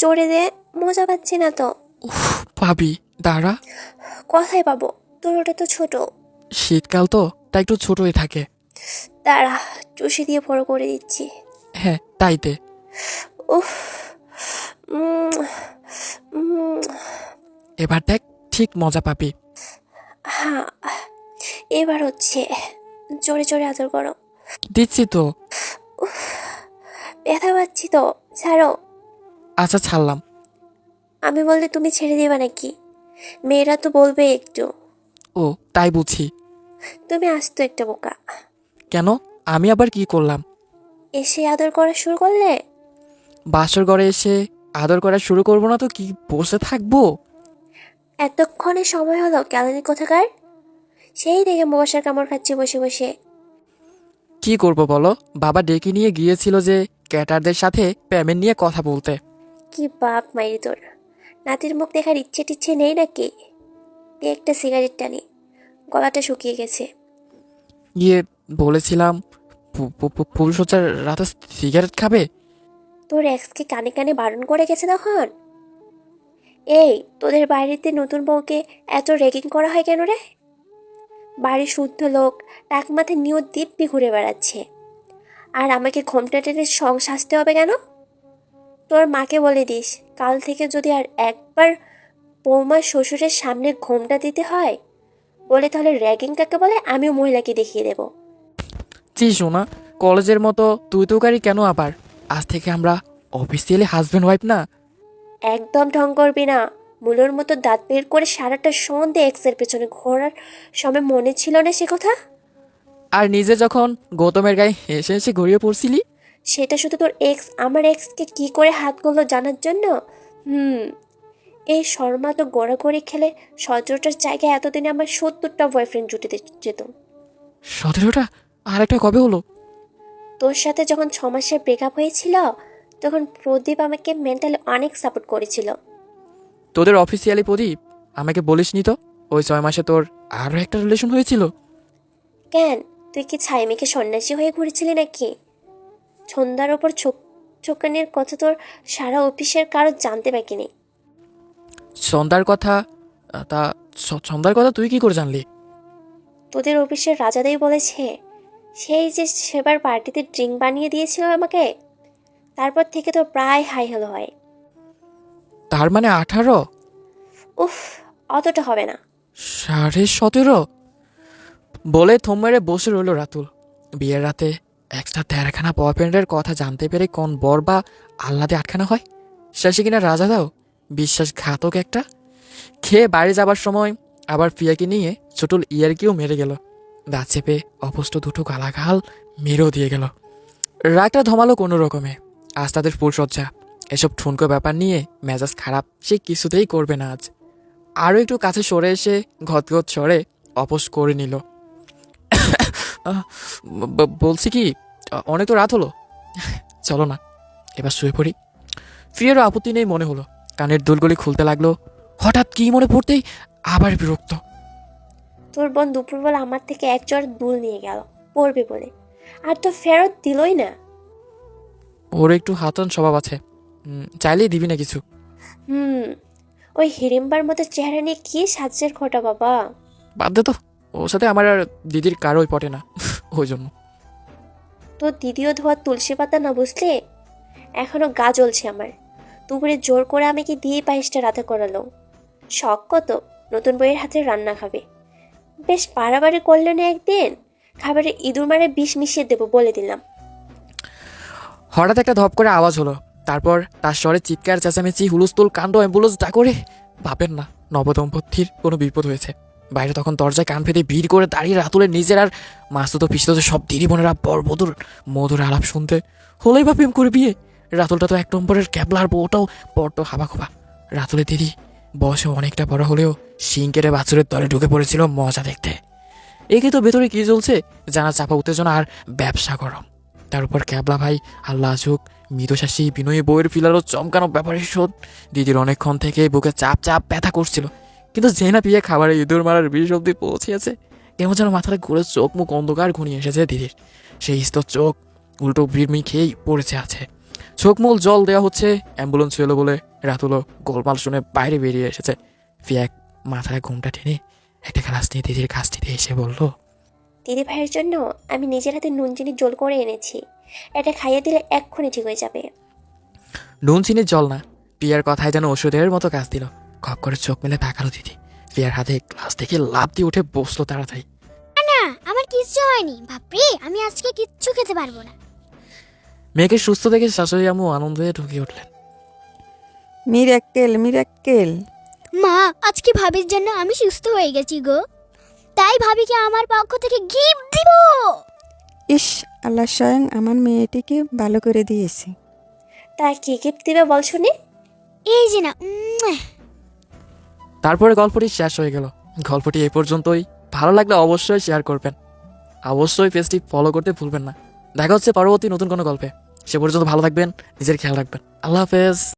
জোরে দে মজা পাচ্ছি না তো। পাবি দাঁড়া। কোথায় পাবো তোর ওটা তো ছোট। শীতকাল তো তাই একটু ছোটই থাকে। দাঁড়া চুষি দিয়ে বড় করে দিচ্ছি। হ্যাঁ তাই দে। উফ এবার দেখ ঠিক মজা পাবি। হ্যাঁ এবার হচ্ছে জোরে জোরে আদর করো। দিচ্ছি তো। ব্যথা পাচ্ছি তো ছাড়ো। আচ্ছা ছাড়লাম। আমি বললে তুমি ছেড়ে দেবে নাকি? মেয়েরা তো বলবে একটু। ও তাই বুঝি। তুমি আসতো একটা বোকা। কেন? আমি আবার কি করলাম? এসে আদর করা শুরু করলে? বাসর ঘরে এসে আদর করা শুরু করব না তো কি বসে থাকব? এতক্ষণে সময় হলো ক্যালানি কোথাকার? সেই দেখে মশার কামড় খাচ্ছি বসে বসে। কি করব বলো? বাবা ডেকে নিয়ে গিয়েছিল যে ক্যাটারদের সাথে পেমেন্ট নিয়ে কথা বলতে। কি বাপ মাইরি তোর নাতির মুখ দেখার ইচ্ছে টিচ্ছে নেই নাকি? দে একটা সিগারেট টানি। গলাটা শুকিয়ে গেছে। গিয়ে বলেছিলাম ফুলসজ্জার রাতে সিগারেট খাবে? তোর এক্সকে কানে কানে বারণ করে গেছে তখন? এই তোদের বাড়িতে নতুন বউকে এত রেগিং করা হয় কেন রে? বাড়ির শুদ্ধ লোক টাক মাথায় নিয়েও দিব্যি ঘুরে বেড়াচ্ছে। আর আমাকে ঘোমটা টেনে সং সাজতে হবে কেন? তোর মাকে বলে দিস কাল থেকে যদি আর একবার বৌমার শ্বশুরের সামনে ঘোমটা দিতে হয় বলে তাহলে র্যাগিং কাকে বলে? আমিও মহিলাকে দেখিয়ে দেবো। জি শোনা কলেজের মতো তুই তোকারি কেন আবার? আজ থেকে আমরা অফিসিয়ালি হাজব্যান্ড ওয়াইফ না? একদম ঢং করবি না। মুলোর মতো দাঁত বের করে সারাটা সন্ধে এক্সের পেছনে ঘোরার সময় মনে ছিল না সে কথা? আর নিজে যখন গৌতমের গায়ে হেসে হেসে ঘুরিয়ে পড়ছিলি সেটা শুধু তোর এক্স আমার এক্সকে কি করে হাত করল জানার জন্য? হুম এই শর্মা তো গড়াগড়ি খেলে সতেরোটার জায়গায় এতদিনে আমার সত্তরটা বয়ফ্রেন্ড জুটে যেত। সতেরোটা? আর একটা কবে হলো? তোর সাথে যখন ছ মাসের ব্রেকআপ হয়েছিল তখন প্রদীপ আমাকে মেন্টালি অনেক সাপোর্ট করেছিল। তোদের অফিসিয়ালি প্রদীপ? আমাকে বলিসনি তো? ওই ছয় মাসে তোর আরও একটা রিলেশন হয়েছিল? কেন? তুই কি ছাই মেখে সন্ন্যাসী হয়ে ঘুরেছিলি নাকি? সন্ধ্যার ওপর চোখানির কথা তোর সারা অফিসের কারও জানতে বাকি নেই। সন্ধ্যার কথা? তা সন্ধ্যার কথা তুই কি করে জানলি? তোদের অফিসের রাজাদাই বলেছে সেই যে সেবার পার্টিতে ড্রিঙ্ক বানিয়ে দিয়েছিল আমাকে তারপর থেকে তো প্রায় হাই হ্যালো হয়। তার মানে আঠারো? উফ অতটা হবে না। সাড়ে সতেরো? বলে থম মেরে বসে রইল রাতুল। বিয়ের রাতে এক্সট্রা তেরোখানা বয়ফ্রেন্ডের কথা জানতে পেরে কোন বর বা আহ্লাদে আটখানা হয়? শেষে কিনা রাজা দাও, বিশ্বাসঘাতক একটা। খেয়ে বাড়ি যাবার সময় আবার পিয়াকে নিয়ে চটুল ইয়ারকিও মেরে গেল। দাঁত চেপে অপষ্ট দুটো গালাগাল মেরেও দিয়ে গেল। রাগটা ধমালো কোনো রকমে, আজ তাদের ফুলসজ্জা এসব ঠুনকো ব্যাপার নিয়ে মেজাজ খারাপ, সে কিছুতেই করবে না আজ। আরও একটু কাছে সরে এসে ঘতঘত সরে অপোস করে নিল। বলছি কি অনেক তো রাত হলো। চলো না এবার শুয়ে পড়ি। ফিরেরও আপত্তি নেই মনে হলো। কানের দুলগুলি খুলতে লাগল। হঠাৎ কি মনে পড়তেই আবার বিরক্ত। তোর বোন দুপুরবেলা আমার থেকে এক জ্বর দুল নিয়ে গেল পড়বে বলে। আর তো ফেরত দিলই না। ওর একটু হাতন স্বভাব আছে। চাইলেই দিবি না কিছু। হুম ওই হিড়িম্বার মতো চেহারা নিয়ে কি সাজ্যের খোটা বাবা। বাদ দে তো ওর সাথে আমার আর দিদির কারোই পটে না। ওই জন্য তোর দিদিও ধোয়া তুলসী পাতা না বুঝলে? এখনও গা জ্বলছে আমার। দুপুরে জোর করে আমাকে দিয়ে পায়েসটা রাতে করালো? শখ কত? নতুন বইয়ের হাতে রান্না খাবে। বেশ বাড়াবাড়ি করলে না একদিন? খাবারে ইঁদুর মারে বিষ মিশিয়ে দেবো বলে দিলাম। হঠাৎ একটা ধপ করে আওয়াজ হলো। তারপর তার স্বরে চিৎকার চেঁচামেচি হুলস্থুল কাণ্ড অ্যাম্বুলেন্স ডাকরে ভাবেন না নবদম্পতির কোনো বিপদ হয়েছে। বাইরে তখন দরজায় কান ফেটে ভিড় করে দাঁড়িয়ে রাতুলের নিজের আর মাস্তুতো পিস্তুতো সব দিদি বোনেরা বরবধুর মধুর আলাপ শুনতে। হলেই বা প্রেম করে বিয়ে। রাতুলটা তো এক নম্বরের ক্যাবলার বউটাও বড্ড হাবা খোবা রাতুলের দিদি বয়সে অনেকটা বড় হলেও শিং কেটে বাছুরের তলে ঢুকে পড়েছিল মজা দেখতে। একে তো ভেতরে কি চলছে জানা চাপা উত্তেজনা আর ব্যবসা গরম। তার উপর ক্যাবলা ভাই, আল্লাহ আজুক মৃতশাসী বিনয়ী বইয়ের ফিলারও চমকানো ব্যাপারের শোধ দিদির অনেকক্ষণ থেকে বুকে চাপ চাপ ব্যথা করছিল। কিন্তু যে না পিয়ে খাবারে ইঁদুর মারার বিষ অব্দি পৌঁছেছে কেমন যেন মাথাটা ঘুরে চোখ মুখ অন্ধকার ঘুরিয়ে এসেছে দিদির সেই স্তর চোখ উল্টো বিড়মি খেয়েই পড়েছে আছে। চোখমূল জল দেওয়া হচ্ছে অ্যাম্বুলেন্স এলো বলে রাতুলো গোলমাল শুনে বাইরে বেরিয়ে এসেছে। ফিয়া মাথায় ঘুমটা টেনে একটা গ্লাস নিয়ে দিদির কাছটিতে এসে বলল দিদি ভাইয়ের জন্য আমি নিজের হাতে নুন চিনি জল করে এনেছি। এটা খাইয়ে দিলে এক্ষুনি ঠিক হয়ে যাবে। নুন চিনির জল না পিয়ার কথায় যেন ওষুধের মতো কাজ দিল। খপ করে চোখ মেলে তাকালো দিদি। পিয়ার হাতে গ্লাস দেখে লাভ দিয়ে উঠে বসল তাড়াতাড়ি। না আমার কিচ্ছু হয়নি। বাপরে আমি আজকে কিচ্ছু খেতে পারব না। মেয়েকে সুস্থ দেখে শাশুড়ি আম্মু আনন্দে ঢুকে উঠলেন। Miracle miracle. মা আজকে ভাবির জন্য আমি সুস্থ হয়ে গেছি গো। তাই ভাবিকে আমার পক্ষ থেকে গিফট দিব। ইস আল্লাহ স্বয়ং আমার মেয়েটিকে ভালো করে দিয়েছে। তা কি গিফট দিবে বল শুনি। এই যে না উম, তারপরে গল্পটি শেষ হয়ে গেল। গল্পটি এই পর্যন্তই। ভালো লাগলে অবশ্যই শেয়ার করবেন। অবশ্যই পেজটি ফলো করতে ভুলবেন না। দেখা হচ্ছে পরবর্তী নতুন কোনো গল্পে। সে পর্যন্ত ভালো থাকবেন, নিজের খেয়াল রাখবেন। আল্লাহ হাফেজ।